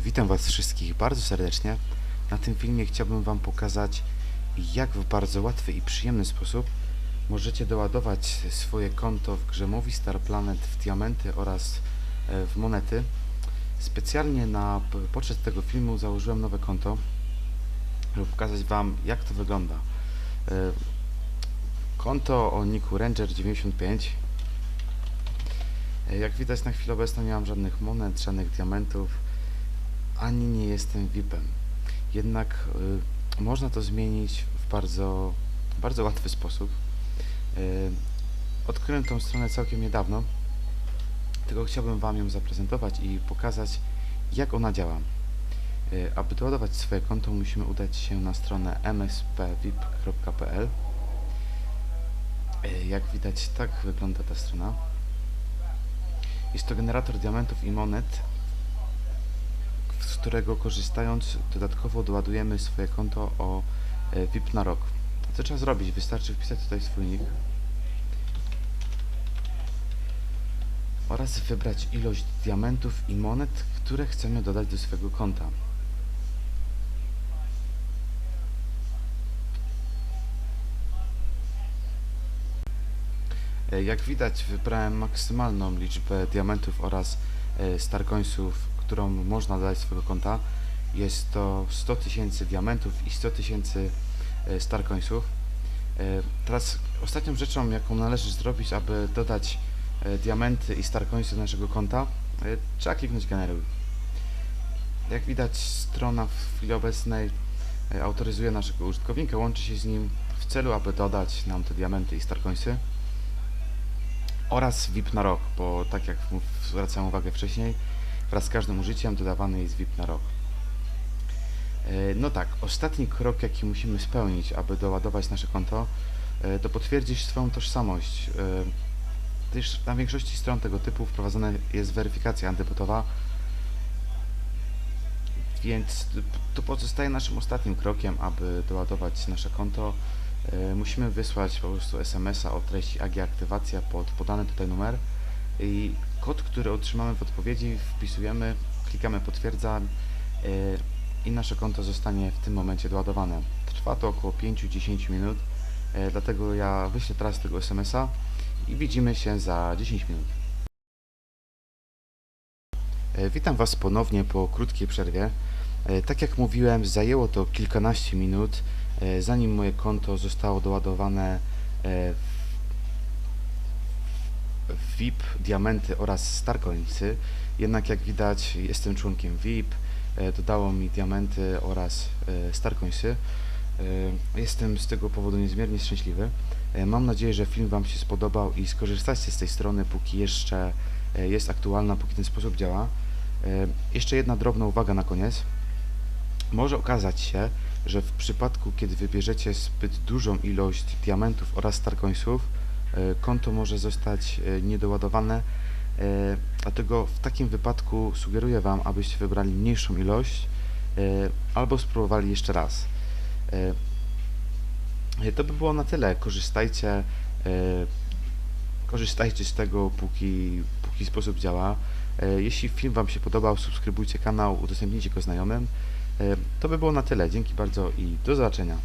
Witam Was wszystkich bardzo serdecznie. Na tym filmie chciałbym Wam pokazać, jak w bardzo łatwy i przyjemny sposób możecie doładować swoje konto w grze Movie Star Planet w diamenty oraz e, w monety. Specjalnie na poczet tego filmu założyłem nowe konto, żeby pokazać Wam, jak to wygląda. E, Konto o niku Ranger95 E, Jak widać na chwilę obecną nie mam żadnych monet, żadnych diamentów, ani nie jestem VIP-em. Jednak y, można to zmienić w bardzo, bardzo łatwy sposób. Y, odkryłem tą stronę całkiem niedawno, tylko chciałbym Wam ją zaprezentować i pokazać, jak ona działa. Y, aby doładować swoje konto, musimy udać się na stronę mspvip.pl. Y, jak widać, tak wygląda ta strona. Jest to generator diamentów i monet, którego korzystając dodatkowo doładujemy swoje konto o e, VIP na rok. Co trzeba zrobić? Wystarczy wpisać tutaj swój nick oraz wybrać ilość diamentów i monet, które chcemy dodać do swojego konta. E, Jak widać wybrałem maksymalną liczbę diamentów oraz e, starcoinsów, którą można dodać do swojego konta. Jest to 100 tysięcy diamentów i 100 tysięcy e, starcoinsów. E, Teraz ostatnią rzeczą, jaką należy zrobić, aby dodać e, diamenty i starcoinsy do naszego konta, trzeba kliknąć generuj. Jak widać strona w chwili obecnej autoryzuje naszego użytkownika, łączy się z nim w celu, aby dodać nam te diamenty i starcoinsy oraz VIP na rok, bo tak jak zwracałem uwagę wcześniej, wraz z każdym użyciem dodawany jest VIP na rok. E, No tak, ostatni krok, jaki musimy spełnić, aby doładować nasze konto, e, to potwierdzić swoją tożsamość. E, Gdyż na większości stron tego typu wprowadzona jest weryfikacja antybotowa, więc to pozostaje naszym ostatnim krokiem, aby doładować nasze konto. E, Musimy wysłać po prostu SMS-a o treści AG aktywacja pod podany tutaj numer i kod, który otrzymamy w odpowiedzi wpisujemy, klikamy potwierdzam e, i nasze konto zostanie w tym momencie doładowane. Trwa to około 5-10 minut, e, dlatego ja wyślę teraz tego SMS-a i widzimy się za 10 minut. E, Witam Was ponownie po krótkiej przerwie. Tak jak mówiłem, zajęło to kilkanaście minut, zanim moje konto zostało doładowane w VIP, diamenty oraz Starcoinsy. Jednak jak widać jestem członkiem VIP, e, dodało mi diamenty oraz e, Starcoinsy. E, Jestem z tego powodu niezmiernie szczęśliwy. Mam nadzieję, że film Wam się spodobał i skorzystacie z tej strony, póki jeszcze jest aktualna, póki ten sposób działa. Jeszcze jedna drobna uwaga na koniec. Może okazać się, że w przypadku, kiedy wybierzecie zbyt dużą ilość diamentów oraz starcoinsów, e, konto może zostać e, niedoładowane. e, Dlatego w takim wypadku sugeruję Wam, abyście wybrali mniejszą ilość e, albo spróbowali jeszcze raz. E, To by było na tyle. Korzystajcie, e, korzystajcie z tego, póki, póki sposób działa. E, Jeśli film Wam się podobał, subskrybujcie kanał, udostępnijcie go znajomym. E, To by było na tyle. Dzięki bardzo i do zobaczenia.